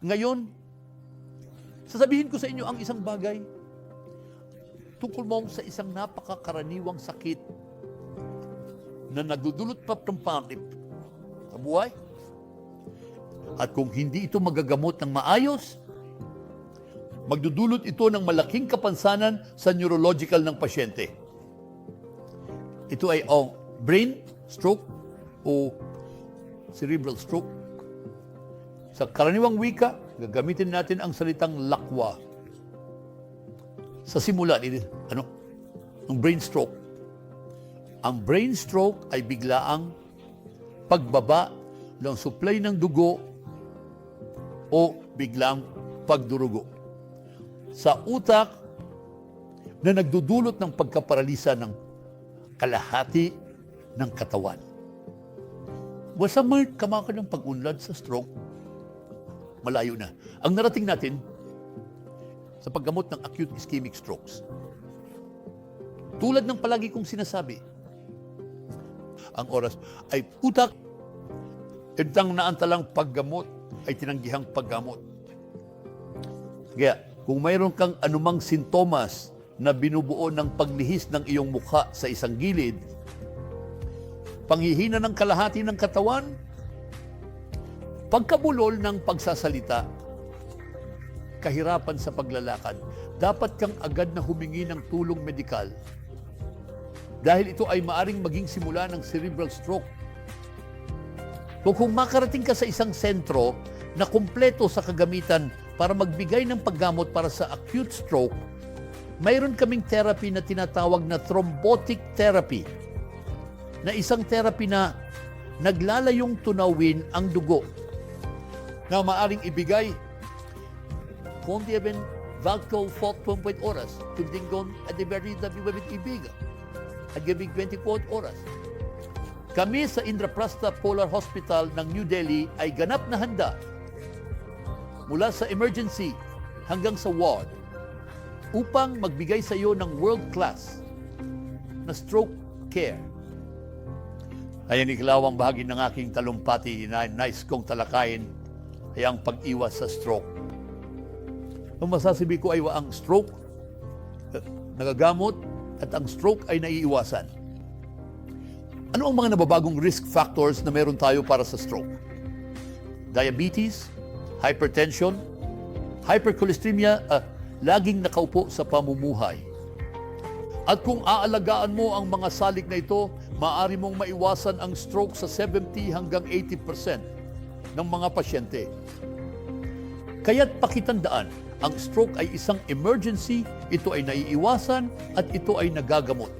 Ngayon, sasabihin ko sa inyo ang isang bagay tungkol mo sa isang napakakaraniwang sakit na nagdudulot pa ng panip sa buhay. At kung hindi ito magagamot ng maayos, magdudulot ito ng malaking kapansanan sa neurological ng pasyente. Ito ay ang brain stroke o cerebral stroke. Sa karaniwang wika, gagamitin natin ang salitang lakwa. Sa simula, ano? Ang brain stroke. Ang brain stroke ay biglaang pagbaba ng supply ng dugo o biglang pagdurugo. Sa utak na nagdudulot ng pagkaparalisa ng kalahati ng katawan. Wasa may kamaka ng pag-unlad sa stroke, malayo na. Ang narating natin sa paggamot ng acute ischemic strokes, tulad ng palagi kong sinasabi, ang oras ay utak, itang naantalang paggamot ay tinanggihang paggamot. Kaya, kung mayroon kang anumang sintomas na binubuo ng paglihis ng iyong mukha sa isang gilid, panghihina ng kalahati ng katawan, pagkabulol ng pagsasalita, kahirapan sa paglalakad, dapat kang agad na humingi ng tulong medikal. Dahil ito ay maaring maging simula ng cerebral stroke. Kung, kung makarating ka sa isang sentro na kumpleto sa kagamitan para magbigay ng paggamot para sa acute stroke, mayroon kaming therapy na tinatawag na thrombotic therapy na isang therapy na naglalayong tunawin ang dugo na maaring ibigay. Kung di ben Valco Fort 1.8 oras, kundi gon at di beri da bibabit ibiga at gabing 24 oras. Kami sa Indraprastha Polar Hospital ng New Delhi ay ganap na handa. Mula sa emergency hanggang sa ward. Upang magbigay sa iyo ng world-class na stroke care. Ayan ikalawang bahagi ng aking talumpati na nice kong talakayin ay ang pag-iwas sa stroke. Ang masasabi ko ay ang stroke, eh, nagagamot, at ang stroke ay naiiwasan. Ano ang mga nababagong risk factors na meron tayo para sa stroke? Diabetes, hypertension, hypercholesteremia, ah, laging nakaupo sa pamumuhay. At kung aalagaan mo ang mga salik na ito, maaari mong maiwasan ang stroke sa 70 hanggang 80% ng mga pasyente. Kaya't pakitandaan, ang stroke ay isang emergency, ito ay naiiwasan at ito ay nagagamot.